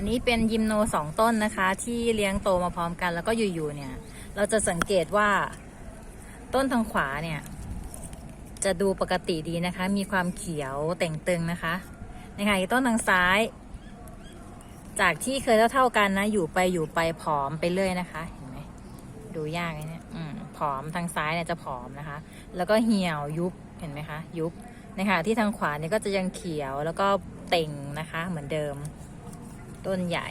อันนี้เป็นยิมโนสองต้นนะคะ ที่เลี้ยงโตมาพร้อมกัน แล้วก็อยู่ๆเนี่ย เราจะสังเกตว่าต้นทางขวาเนี่ย จะดูปกติดีนะคะ มีความเขียวเต่งตึงนะคะในขณะที่ต้นทางซ้าย จากที่เคยเท่าๆกันนะ อยู่ไปอยู่ไปผอมไปเรื่อยนะคะเห็นไหมดูยากเลยเนี่ยอืมผอมทางซ้ายเนี่ยจะผอมนะคะ แล้วก็เหี่ยวยุบเห็นไหมคะ ยุบในขณะที่ทางขวาเนี่ยก็จะยังเขียวแล้วก็เต่งนะคะ เหมือนเดิม ต้นใหญ่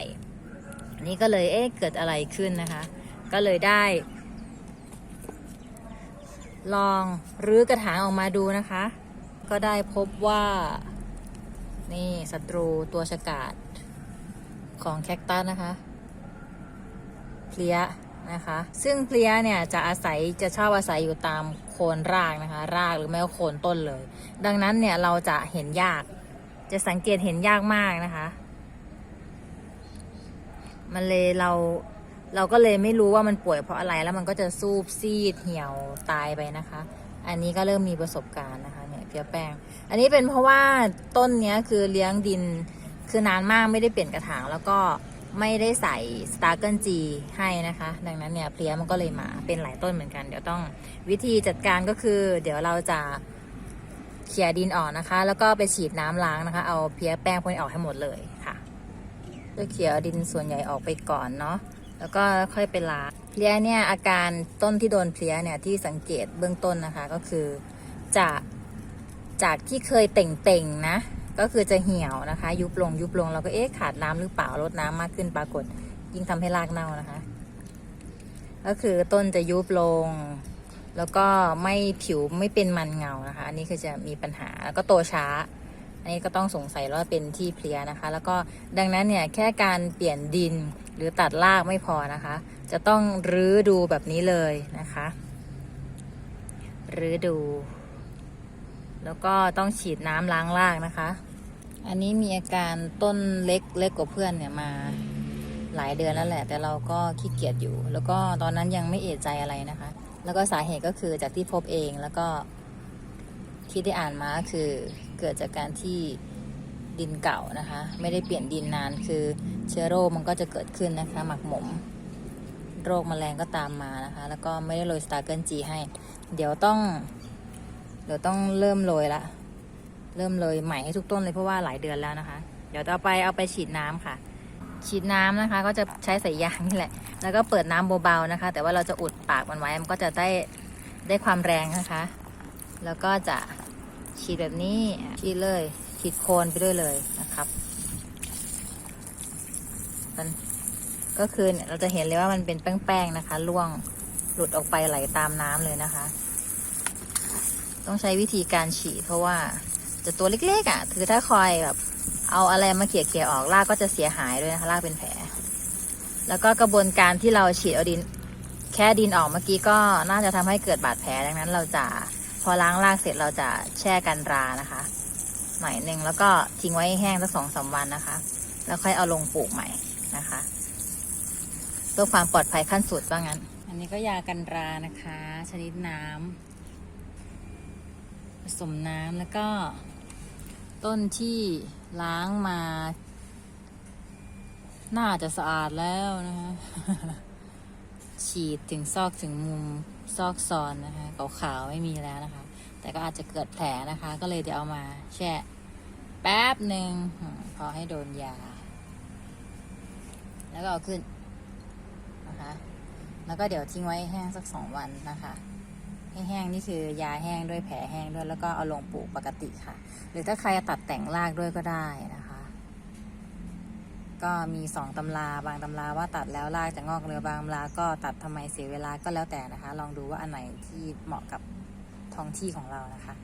อันนี้ก็เลยเอ๊ะเกิดอะไรขึ้นนะคะ ก็เลยได้ ลองรื้อกระถางออกมาดูนะคะ ก็ได้พบว่านี่ศัตรูตัวฉกาดของแคคตัสนะคะ เพลียนะคะ ซึ่งเพลียเนี่ยจะอาศัยจะชอบอาศัยอยู่ตามโคนรากนะคะ รากหรือไม่ก็โคนต้นเลย ดังนั้นเนี่ยเราจะเห็นยาก จะสังเกตเห็นยากมากนะคะ มันเลยเราเราก็เลยไม่รู้ว่ามันป่วยเพราะอะไรแล้วมันก็จะซูบซีดเหี่ยวตายไปนะคะ อันนี้ก็เริ่มมีประสบการณ์นะคะเนี่ยเพียแป้ง อันนี้เป็นเพราะว่าต้นเนี้ยคือเลี้ยงดินคือนานมากไม่ได้เปลี่ยนกระถางแล้วก็ไม่ได้ใส่สตาร์เกิลจีให้นะคะ ดังนั้นเนี่ยเพลี้ยมันก็เลยมาเป็นหลายต้นเหมือนกัน เดี๋ยวต้องวิธีจัดการก็คือ เดี๋ยวเราจะเขี่ยดินออกนะคะ แล้วก็ไปฉีดน้ำล้างนะคะ เอาเพลี้ยแป้งพวกนี้ออกให้หมดเลย ค่ะจะเขี่ยดินส่วนใหญ่ออกไปก่อนเนาะแล้วก็ค่อยไปล้างเพลี้ยเนี่ยอาการต้นที่โดนเพลี้ยเนี่ยที่สังเกตเบื้องต้นนะคะก็คือจะจากที่เคยเต่งๆนะ ก็คือจะเหี่ยวนะคะ ยุบลงยุบลงเราก็เอ๊ะขาดน้ำหรือเปล่าลดน้ำมากขึ้นปรากฏ ยิ่งทำให้รากเน่านะคะ ก็คือต้นจะยุบลง แล้วก็ไม่ผิวไม่เป็นมันเงานะคะ อันนี้คือจะมีปัญหาแล้วก็โตช้า อันนี้ก็ต้องสงสัยว่าเป็นที่เพลียนะคะ แล้วก็ดังนั้นเนี่ยแค่การเปลี่ยนดินหรือตัดรากไม่พอนะคะ จะต้องรื้อดูแบบนี้เลยนะคะรื้อดู แล้วก็ต้องฉีดน้ำล้างรากนะคะ อันนี้มีอาการต้นเล็กเล็กกว่าเพื่อนเนี่ยมาหลายเดือนแล้วแหละ แต่เราก็ขี้เกียจอยู่ แล้วก็ตอนนั้นยังไม่เอะใจอะไรนะคะ แล้วก็สาเหตุก็คือจากที่พบเองแล้วก็ที่ได้อ่านมาคือ เกิดจากการที่ดินเก่านะคะ ไม่ได้เปลี่ยนดินนานคือเชื้อโรคมันก็จะเกิดขึ้นนะคะ หมักหมม โรคแมลงก็ตามมานะคะ แล้วก็ไม่ได้โรยสตาร์เกิลจีให้ เดี๋ยวต้อง เดี๋ยวต้องเริ่มโรยละ เริ่มเลยใหม่ให้ทุกต้นเลยเพราะว่าหลายเดือนแล้วนะคะ เดี๋ยวต่อไปเอาไปฉีดน้ำค่ะ ฉีดน้ำนะคะ ก็จะใช้สายยางนี่แหละ แล้วก็เปิดน้ำเบาๆนะคะ แต่ว่าเราจะอุดปากมันไว้มันก็จะได้ได้ความแรงนะคะ แล้วก็จะ ฉีดแบบนี้ฉีดเลยฉีดโคนไปด้วยเลยนะครับมันก็คือเนี่ยเราจะเห็นเลยว่ามันเป็นแป้งๆนะคะล่วงหลุดออกไปไหลตามน้ำเลยนะคะ ต้องใช้วิธีการฉีดเพราะว่าจะตัวเล็กๆอะ่ะคือถ้าคอยแบบเอาอะไรมาเขี่ยๆออกรากก็จะเสียหายด้วยนะคะรากเป็นแผล แล้วก็กระบวนการที่เราฉีดเอาดิน แค่ดินออกเมื่อกี้ก็น่าจะทำให้เกิดบาดแผลดังนั้นเราจะ พอล้างรากเสร็จเราจะแช่กันรานะคะหน่อยหนึ่งแล้วก็ทิ้งไว้แห้งสักสองสามวันนะคะ แล้วค่อยเอาลงปลูกใหม่นะคะเพื่อความปลอดภัยขั้นสุดว่างั้น อันนี้ก็ยากันรานะคะ ชนิดน้ำผสมน้ำแล้วก็ ต้นที่ล้างมา น่าจะสะอาดแล้วนะคะฉีดถึงซอกถึงมุม ซอกซอนนะคะขาวๆไม่มีแล้วนะคะ แต่ก็อาจจะเกิดแผลนะคะ ก็เลยเดี๋ยวเอามาแช่แป๊บหนึ่งพอให้โดนยา แล้วก็เอาขึ้นนะคะแล้วก็เดี๋ยวทิ้งไว้แห้งสักสองวันนะคะให้แห้งนี่คือยาแห้งด้วยแผลแห้งด้วยแล้วก็เอาลงปลูกปกติค่ะ หรือถ้าใครจะตัดแต่งรากด้วยก็ได้นะคะ ก็มีสองตำราบางตำราว่าตัดแล้วรากจะงอกเรือบางตำราก็ตัดทำไมเสียเวลาก็แล้วแต่นะคะ ลองดูว่าอันไหนที่เหมาะกับท้องที่ของเรานะคะ